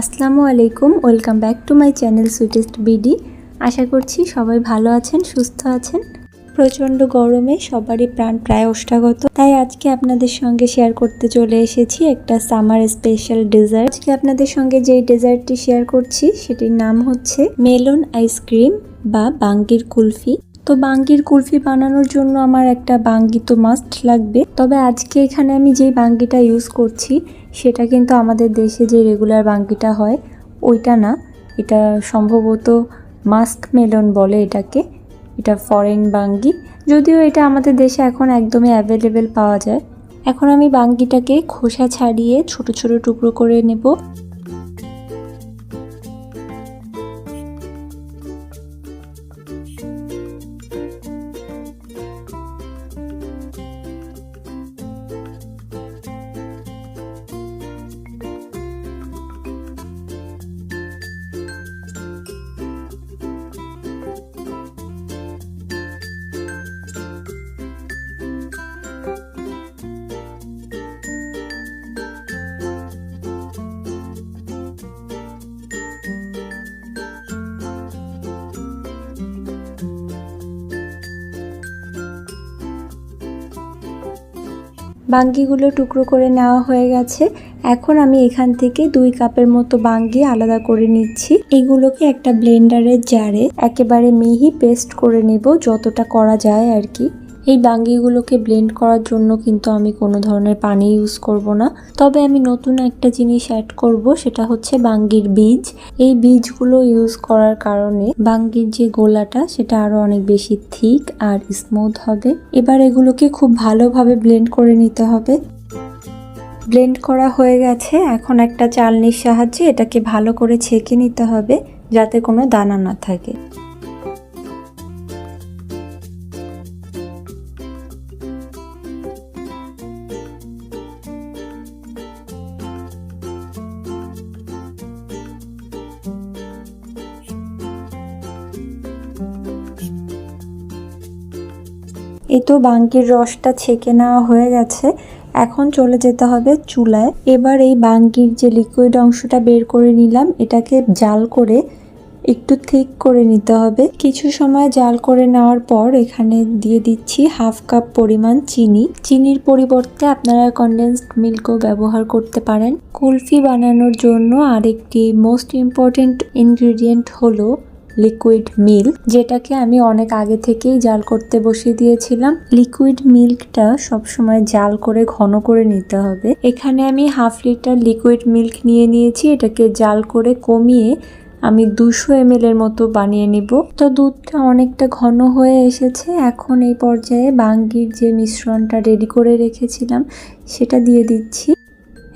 আসসালামু আলাইকুম, welcome back to my channel sweetest BD. আশা করছি সবাই ভালো আছেন, সুস্থ আছেন। প্রচণ্ড গরমে সবারই প্রাণ প্রায় ওষ্ঠাগত তাই আজকে আপনাদের সঙ্গে শেয়ার করতে চলে এসেছি একটা সামার স্পেশাল ডেজার্ট আজকে আপনাদের সঙ্গে যেই ডেজার্টটি শেয়ার করছি, সেটির নাম হচ্ছে মেলন আইসক্রিম বা বাঙ্গির কুলফি। তো বাঙ্গির কুলফি বানানোর জন্য আমার একটা বাঙ্গি তো মাস্ট লাগবে। তবে আজকে এখানে আমি যেই বাঙ্গিটা ইউজ করছি, সেটা কিন্তু আমাদের দেশে যে রেগুলার বাঙ্গিটা হয়, ওইটা না। এটা সম্ভবত মাস্ক মেলন বলে এটাকে। এটা ফরেন বাঙ্গি। যদিও এটা আমাদের দেশে এখন একদমই অ্যাভেলেবেল পাওয়া যায়। এখন আমি বাঙ্গিটাকে খোসা ছাড়িয়ে ছোট ছোট টুকরো করে নেব। বাঙ্গিগুলো টুকরো করে নেওয়া হয়ে গেছে। এখন আমি এখান থেকে দুই কাপের মতো বাঙ্গি আলাদা করে নিচ্ছি। এগুলোকে একটা ব্লেন্ডারের জারে একেবারে মিহি পেস্ট করে নেব, যতটা করা যায় আর কি। এই বাঙ্গিগুলোকে ব্লেন্ড করার জন্য কিন্তু আমি কোনো ধরনের পানি ইউজ করব না। তবে আমি নতুন একটা জিনিস অ্যাড করব, সেটা হচ্ছে বাঙ্গির বীজ। এই বীজগুলো ইউজ করার কারণে বাঙ্গির যে গোলাটা, সেটা আরও অনেক বেশি থিক আর স্মুথ হবে। এবার এগুলোকে খুব ভালোভাবে ব্লেন্ড করে নিতে হবে। ব্লেন্ড করা হয়ে গেছে। এখন একটা চালনির সাহায্যে এটাকে ভালো করে ছেঁকে নিতে হবে, যাতে কোনো দানা না থাকে। এই তো বাঙ্কির রসটা ছেঁকে নেওয়া হয়ে গেছে। এখন চলে যেতে হবে চুলায়। এবার এই বাঙ্কির যে লিকুইড অংশটা বের করে নিলাম, এটাকে জাল করে একটু থিক করে নিতে হবে। কিছু সময় জাল করে নেওয়ার পর এখানে দিয়ে দিচ্ছি হাফ কাপ পরিমাণ চিনি। চিনির পরিবর্তে আপনারা কনডেন্সড মিল্কও ব্যবহার করতে পারেন। কুলফি বানানোর জন্য আরেকটি মোস্ট ইম্পর্টেন্ট ইনগ্রিডিয়েন্ট হলো লিকুইড মিল্ক যেটাকে আমি অনেক আগে থেকেই জাল করতে বসিয়ে দিয়েছিলাম। লিকুইড মিল্কটা সবসময় জাল করে ঘন করে নিতে হবে। এখানে আমি হাফ লিটার লিকুইড মিল্ক নিয়ে নিয়েছি। এটাকে জাল করে কমিয়ে আমি দুশো এম এর মতো বানিয়ে নিব। তো দুধটা অনেকটা ঘন হয়ে এসেছে। এখন এই পর্যায়ে বাঙ্গির যে মিশ্রণটা রেডি করে রেখেছিলাম, সেটা দিয়ে দিচ্ছি।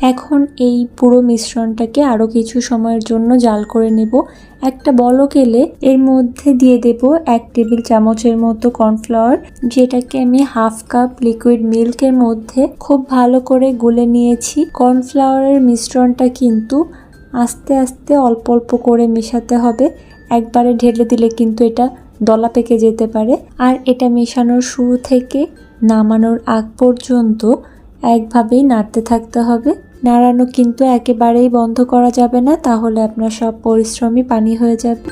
এখন এই পুরো মিশ্রণটাকে আরও কিছু সময়ের জন্য জাল করে নেব। একটা বলক এলে এর মধ্যে দিয়ে দেব এক টেবিল চামচের মতো কর্নফ্লাওয়ার, যেটাকে আমি হাফ কাপ লিকুইড মিল্কের মধ্যে খুব ভালো করে গুলে নিয়েছি। কর্নফ্লাওয়ারের মিশ্রণটা কিন্তু আস্তে আস্তে অল্প অল্প করে মেশাতে হবে। একবারে ঢেলে দিলে কিন্তু এটা দলা পেকে যেতে পারে। আর এটা মেশানোর শুরু থেকে নামানোর আগ পর্যন্ত একভাবেই নাড়তে থাকতে হবে। নাড়ানো কিন্তু একেবারেই বন্ধ করা যাবে না, তাহলে আপনার সব পরিশ্রমই পানি হয়ে যাবে।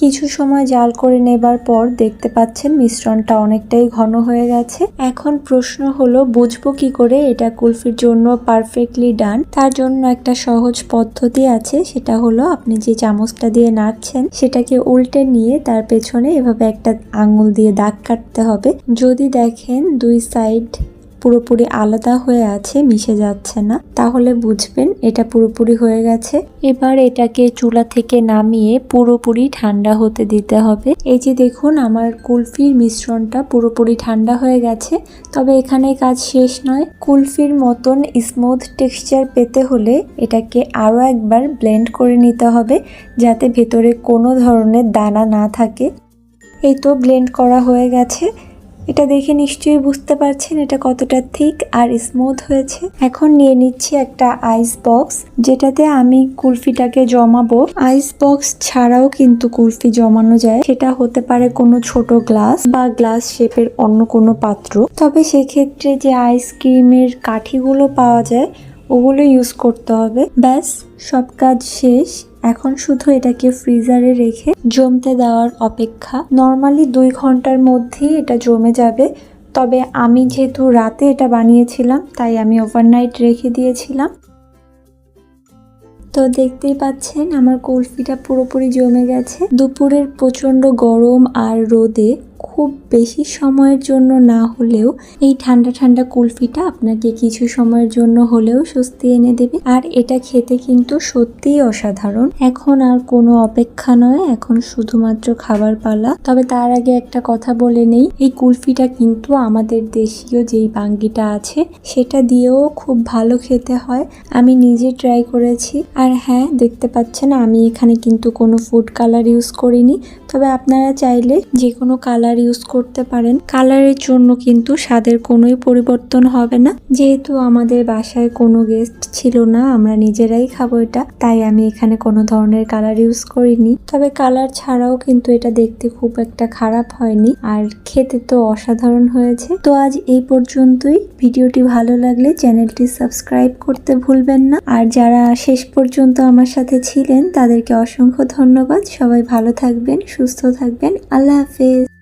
কিছু সময় জাল করে নেবার পর দেখতে পাচ্ছেন মিশ্রণটা অনেকটাই ঘন হয়ে গেছে। এখন প্রশ্ন হলো, বুঝব কি করে এটা কুলফির জন্য পারফেক্টলি ডান? তার জন্য একটা সহজ পদ্ধতি আছে, সেটা হলো আপনি যে চামচটা দিয়ে নাড়ছেন, সেটাকে উল্টে নিয়ে তার পেছনে এভাবে একটা আঙুল দিয়ে দাগ কাটতে হবে। যদি দেখেন দুই সাইড পুরোপুরি আলাদা হয়ে আছে, মিশে যাচ্ছে না। তাহলে বুঝবেন, এটা পুরোপুরি হয়ে গেছে। এবার এটাকে চুলা থেকে নামিয়ে পুরোপুরি ঠান্ডা হতে দিতে হবে। এই যে দেখুন, আমার কুলফির মিশ্রণটা পুরোপুরি ঠান্ডা হয়ে গেছে। তবে এখানে কাজ শেষ নয়। কুলফির মতন স্মুথ টেক্সচার পেতে হলে এটাকে আরও একবার ব্লেন্ড করে নিতে হবে, যাতে ভেতরে কোনো ধরনের দানা না থাকে। এই তো ব্লেন্ড করা হয়ে গেছে। এটা দেখে নিশ্চয়ই বুঝতে পারছেন এটা কতটা থিক আর স্মুথ হয়েছে। এখন নিয়ে নিচ্ছি একটা আইস বক্স যেটাতে আমি কুলফিটাকে জমাবো। আইস বক্স ছাড়াও কিন্তু কুলফি জমানো যায়। সেটা হতে পারে কোনো ছোট গ্লাস বা গ্লাস শেপের অন্য কোনো পাত্র। তবে সেক্ষেত্রে যে আইসক্রিমের কাঠিগুলো পাওয়া যায় ওগুলো ইউজ করতে হবে। ব্যাস, সব কাজ শেষ। এখন শুধু এটাকে ফ্রিজারে রেখে জমতে দেওয়ার অপেক্ষা। নর্মালি দুই ঘণ্টার মধ্যেই এটা জমে যাবে। তবে আমি যেহেতু রাতে এটা বানিয়েছিলাম, তাই আমি ওভারনাইট রেখে দিয়েছিলাম। তো দেখতেই পাচ্ছেন, আমার কুলফিটা পুরোপুরি জমে গেছে। দুপুরের প্রচণ্ড গরম আর রোদে খুব বেশি সময়ের জন্য না হলেও এই ঠান্ডা ঠান্ডা কুলফিটা আপনাকে কিছু সময়ের জন্য হলেও স্বস্তি এনে দেবে। আর এটা খেতে কিন্তু সত্যিই অসাধারণ। এখন আর কোনো অপেক্ষা নয়, এখন শুধুমাত্র খাবার পালা। তবে তার আগে একটা কথা বলে নেই, এই কুলফিটা কিন্তু আমাদের দেশীয় যেই বাঙ্গিটা আছে, সেটা দিয়েও খুব ভালো খেতে হয়। আমি নিজে ট্রাই করেছি। আর হ্যাঁ দেখতে পাচ্ছেন, আমি এখানে কিন্তু কোনো ফুড কালার ইউজ করিনি। তবে আপনারা চাইলে যে কোনো কালার ইউজ করতে পারেন। কালারের জন্য কিন্তু স্বাদের কোনোই পরিবর্তন হবে না। যেহেতু আমাদের বাসায় কোনো গেস্ট ছিল না, আমরা নিজেরাই খাব এটা, তাই আমি এখানে কোনো ধরনের কালার ইউজ করিনি। তবে কালার ছাড়াও কিন্তু এটা দেখতে খুব একটা খারাপ হয়নি, আর খেতে তো অসাধারণ হয়েছে। তো আজ এই পর্যন্তই। ভিডিওটি ভালো লাগলে চ্যানেলটি সাবস্ক্রাইব করতে ভুলবেন না। আর যারা শেষ পর্যন্ত আমার সাথে ছিলেন, তাদেরকে অসংখ্য ধন্যবাদ। সবাই ভালো থাকবেন, সুস্থ থাকবেন। আল্লাহ হাফেজ।